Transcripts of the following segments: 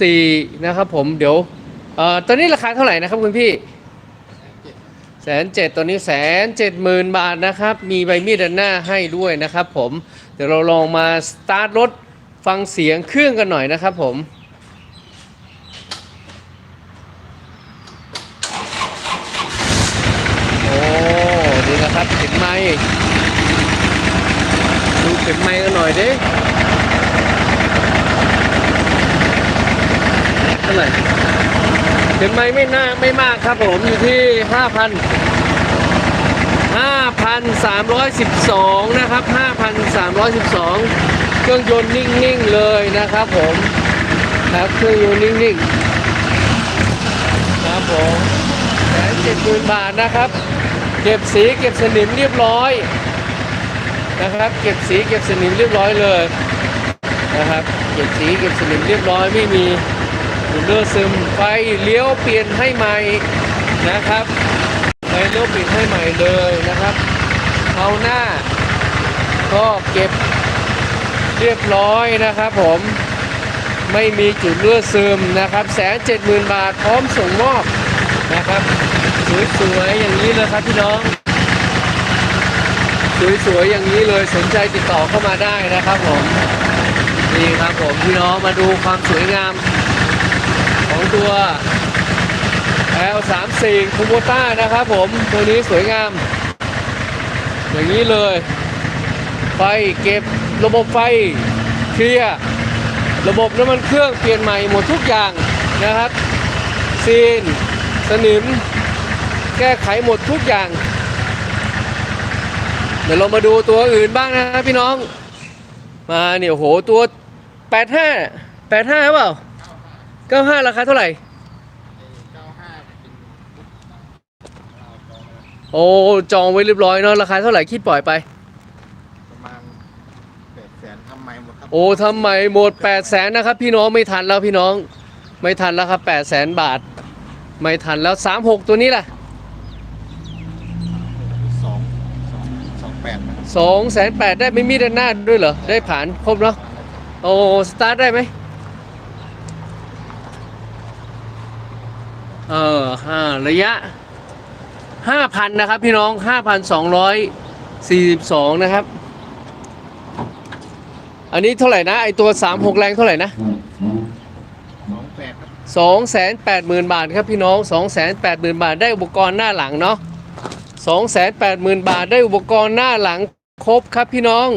สี่นะครับผมเดี๋ยวเอ่อตอนนี้ราคาเท่าไหร่นะครับคุณพี่แสนเจ็ดตอนนี้แสนเจ็ดหมื่นบาทนะครับ มีใบมีดด้านหน้าให้ด้วยนะครับผมเดี๋ยวเราลองมาสตาร์ทรถฟังเสียงเครื่องกันหน่อยนะครับผมโอ้ดีนะครับเข็มไม้ดูเข็มไม้กันหน่อยดิ เท่าไหร่เข็มไหมไม่น่าไม่มากครับผมอยู่ที่5,000 5,312นะครับ5,312เครื่องยนต์นิ่งๆเลยนะครับผมครับเครื่องยนต์นิ่งๆครับผมแสนเจ็ดหมื่นบาทนะครับ เก็บสีเก็บสนิมเรียบร้อยนะครับ เก็บสีเก็บสนิมเรียบร้อยเลยนะครับ เก็บสีเก็บสนิมเรียบร้อยไม่มี ฝุ่นเลอะซึมไฟเลี้ยวเปลี่ยนให้ใหม่นะครับไฟเลี้ยวเปลี่ยนให้ใหม่เลยนะครับเอาหน้าก็เก็บเรียบร้อยนะครับผมไม่มีจุดเลือดซึมนะครับแสนเจ็ดหมื่นบาทพร้อมส่งมอบนะครับ สวยๆอย่างนี้เลยครับพี่น้องสวยๆอย่างนี้เลยสนใจติดต่อเข้ามาได้นะครับผมนี่ครับผมพี่น้องมาดูความสวยงาม ของตัว L34 คูโบต้านะครับผมตัวนี้สวยงาม อย่างนี้เลย ไฟเก็บระบบไฟเคลียร์ระบบน้ำมันเครื่องเปลี่ยนใหม่หมดทุกอย่างนะครับ ซีน สนิม แก้ไขหมดทุกอย่าง เดี๋ยวเรามาดูตัวอื่นบ้างนะครับพี่น้อง มาเนี่ยโอ้โหตัว 85 85หรือเปล่า 95ราคาเท่าไหร่โอ้จองไว้เรียบร้อยเนาะราคาเท่าไหร่คิดปล่อยไป ประมาณแปดแสนทำไมหมดครับโอ้ทำไมหมด8 0 0แสนนะครับ พี่น้องไม่ทันแล้วพี่น้อง ไม่ทันแล้วครับ8 0 0แสนบาท ไม่ทันแล้ว36ตัวนี้ล่ะสองสองสองแปดนะสองแสนแปดได้ไม่มีด้านหน้าด้วยเหรอ ได้ผ่านครบเนาะโอ้สตาร์ทได้ไหม เออห้าระยะห้าพันนะครับ พี่น้องห้าพันสองร้อยสี่สิบสองนะครับ อันนี้เท่าไหร่นะ ไอตัวสามหกแรงเท่าไหร่นะสองแปดครับสองแสนแปดหมื่นบาทครับพี่น้องสองแสนแปดหมื่นบาทได้อุปกรณ์หน้าหลังเนาะสองแสนแปดหมื่นบาทได้อุปกรณ์หน้าหลังครบครับพี่น้อง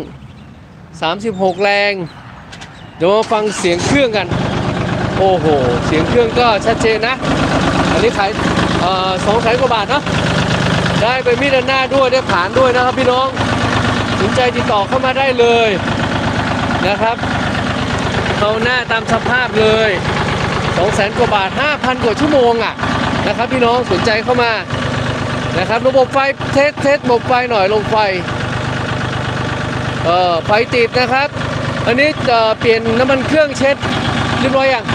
สามสิบหกแรง เดี๋ยวมาฟังเสียงเครื่องกัน โอ้โห เสียงเครื่องก็ชัดเจนนะ อันนี้ขายสองแสนกว่าบาทเนาะได้ไปมีดด้านหน้าด้วยได้ผ่านด้วยนะครับพี่น้องสนใจติดต่อเข้ามาได้เลยนะครับเอาหน้าตามสภาพเลย2 0 0แสนกว่าบาท 5,000 กว่าชั่วโมงอะนะครับพี่น้องสนใจเข้ามานะครับระบบไฟเทสเทสระบบไฟหน่อยลงไฟเอ่อไฟติดนะครับ อันนี้เอ่อเปลี่ยนน้ำมันเครื่องเช็ดเรียบร้อยยัง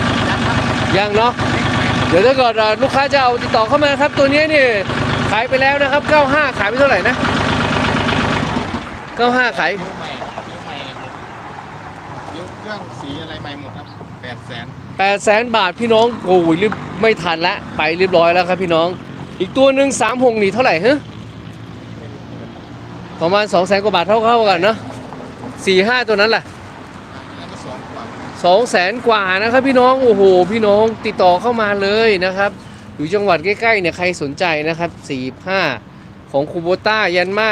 ยังเนาะ เดี๋ยวถ้าเกิดเอ่อลูกค้าจะเอาติดต่อเข้ามาครับ ตัวนี้นี่ขายไปแล้วนะครับ 95 ขายไปเท่าไหร่นะ 95 ขายยกใหม่ยกใหม่หมดยกเครื่องสีอะไรใหม่หมดครับแปดแสน8 0 0แสนบาทพี่น้องโอ้ยรีบไม่ทันละไปเรียบร้อยแล้วครับพี่น้อง อีกตัวหนึ่งสามหงนี่เท่าไหร่ฮะประมาณ2 0 0แสนกว่าบาทเท่าๆกันเนอะสี่ห้าตัวนั้นแหละ นั่นก็สองกว่า สองแสนกว่านะครับพี่น้องโอ้โหพี่น้องติดต่อเข้ามาเลยนะครับ อยู่จังหวัดใกล้ๆเนี่ยใครสนใจนะครับสี่ห้าของคูโบต้ายันมา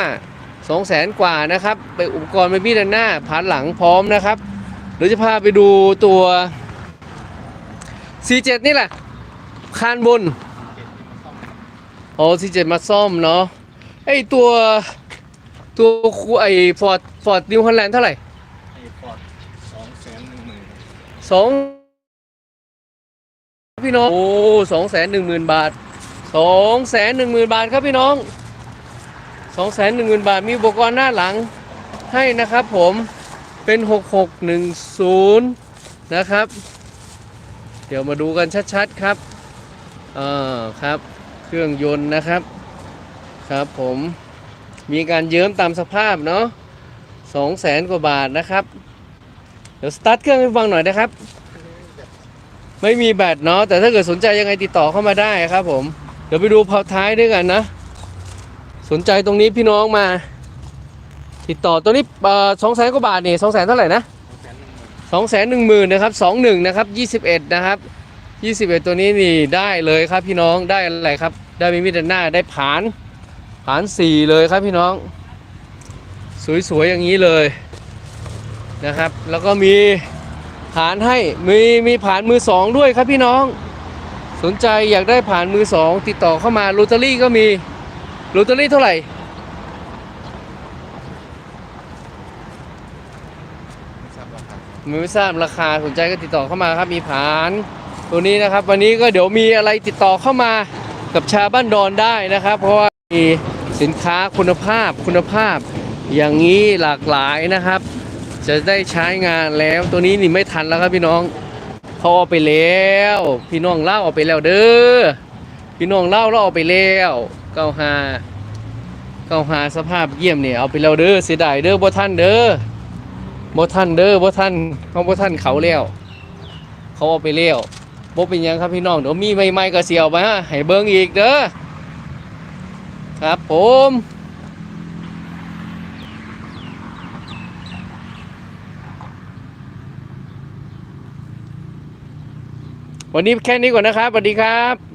สองแสนกว่านะครับไปอุปกรณ์ไปบี้ด้านหน้าผ่านหลังพร้อมนะครับเดี๋ยวจะพาไปดูตัว C7 นี่แหละคานบนเจ็ดที่มาซ่อมโอ้ C7 มาซ่อมเนาะไอตัวตัวคูไอฟอร์ดฟอร์ดนิวฮอลแลนด์เท่าไหร่ ไอ้ฟอร์ดสองแสนหนึ่งหมื่น สองพี่น้อง โอ้สองแสนหนึ่งหมื่นบาทสองแสนหนึ่งหมื่นบาทครับพี่น้องสองแสนหนึ่งหมื่นบาทมีอุปกรณ์หน้าหลังให้นะครับผมเป็นหกหกหนึ่งศูนย์นะครับ เดี๋ยวมาดูกันชัดๆครับอ่าครับ เครื่องยนต์นะครับครับผมมีการเยิ้มตามสภาพเนาะสองแสนกว่าบาทนะครับ ดี๋ยวสตาร์ทเครื่องให้ฟังหน่อยนะครับ ไม่มีแบตเนาะแต่ถ้าเกิดสนใจยังไงติดต่อเข้ามาได้ครับผม เดี๋ยวไปดูพาวท้ายด้วยกันนะ สนใจตรงนี้พี่น้องมา ติดต่อตัวนี้สองแสนกว่าบาทนี่สองแสนเท่าไหร่นะสองแสนหนึ่งหมื่นนะครับสองหนึ่งนะครับยี่สิบเอ็ดนะครับยี่สิบเอ็ดตัวนี้นี่ได้เลยครับพี่น้องได้อะไรครับ ได้มีมิดด้านหน้าได้ผานผานสี่เลยครับพี่น้อง สวยๆอย่างนี้เลย นะครับ แล้วก็มีผานให้มีมีผานมือสองด้วยครับพี่น้อง สนใจอยากได้ผ่านมือสองติดต่อเข้ามาโรตารี่ก็มีโรตารี่เท่าไหร่ไม่ทราบราคาไม่ทราบราคาสนใจก็ติดต่อเข้ามาครับมีผานตัวนี้นะครับ วันนี้ก็เดี๋ยวมีอะไรติดต่อเข้ามากับชาบ้านดอนได้นะครับ เพราะว่ามีสินค้าคุณภาพคุณภาพอย่างนี้หลากหลายนะครับ จะได้ใช้งานแล้วตัวนี้นี่ไม่ทันแล้วครับพี่น้องเขาเอาไปแล้ว พี่น้องเล่าเอาไปแล้วเด้อพี่น้องเล่าเราเอาไปแล้วเก้าหาเก้าหาสภาพเยี่ยมเนี่ยเอาไปแล้วเด้อเสียดายเด้อบ่ท่านเด้อบ่ท่านเด้อบ่ท่านเขาบ่ท่านเขาแล้วเขาเอาไปแล้วบ่เป็นยังครับพี่น้องเดี๋ยวมีใหม่ๆก็เสียวมาให้เบิ่งอีกเด้อครับผม วันนี้แค่นี้ก่อนนะครับสวัสดีครับ